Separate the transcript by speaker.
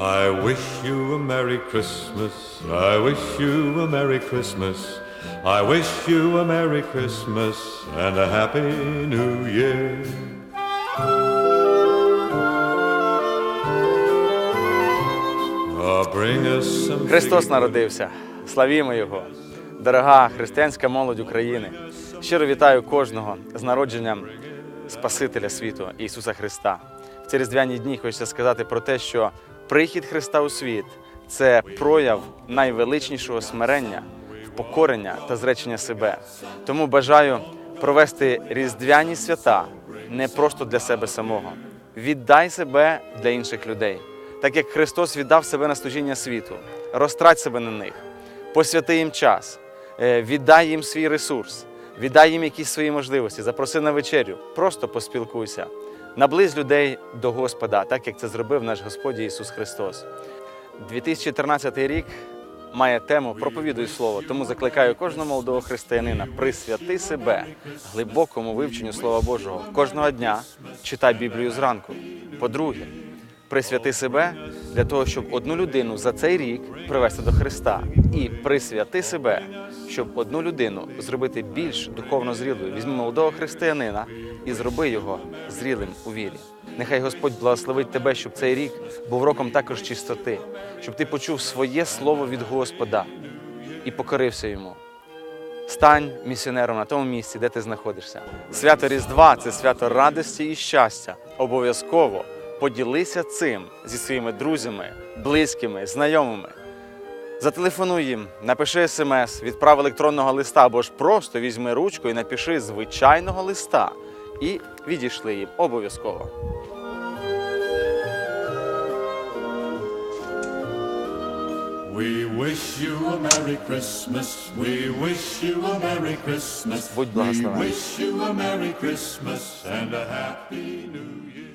Speaker 1: I wish you a Merry Christmas. I wish you a Merry Christmas. I wish you a Merry Christmas and a Happy New Year.
Speaker 2: Христос народився. Славімо Його! Дорога християнська молодь України. Щиро вітаю кожного з народженням Спасителя світу Ісуса Христа. В ці різдвяні дні хочеться сказати про те, що прихід Христа у світ це прояв найвеличнішого смирення, впокорення та зречення себе. Тому бажаю провести різдвяні свята не просто для себе самого. Віддай себе для інших людей так як Христос віддав себе на служіння світу, розтрать себе на них, посвяти їм час, віддай їм свій ресурс, віддай їм якісь свої можливості, запроси на вечерю, просто поспілкуйся, наблизь людей до Господа, так як це зробив наш Господь Ісус Христос. 2013 рік має тему проповідуй слово, тому закликаю кожного молодого християнина присвяти себе глибокому вивченню Слова Божого. Кожного дня читай Біблію зранку. По-друге, присвяти себе для того, щоб одну людину за цей рік привести до Христа. І присвяти себе, щоб одну людину зробити більш духовно зрілою. Візьми молодого християнина і зроби його зрілим у вірі. Нехай Господь благословить тебе, щоб цей рік був роком також чистоти, щоб ти почув своє слово від Господа і покорився йому. Стань місіонером на тому місці, де ти знаходишся. Свято Різдва це свято радості і щастя. Обов'язково поділися цим зі своїми друзями, близькими, знайомими. Зателефонуй їм, напиши смс, відправ електронного листа або ж просто візьми ручку і напиши звичайного листа і відійшли їм обов'язково.
Speaker 3: We wish you a Merry Christmas. We wish you a Merry Christmas.
Speaker 2: Будь
Speaker 3: We wish you a Merry Christmas and a Happy New Year.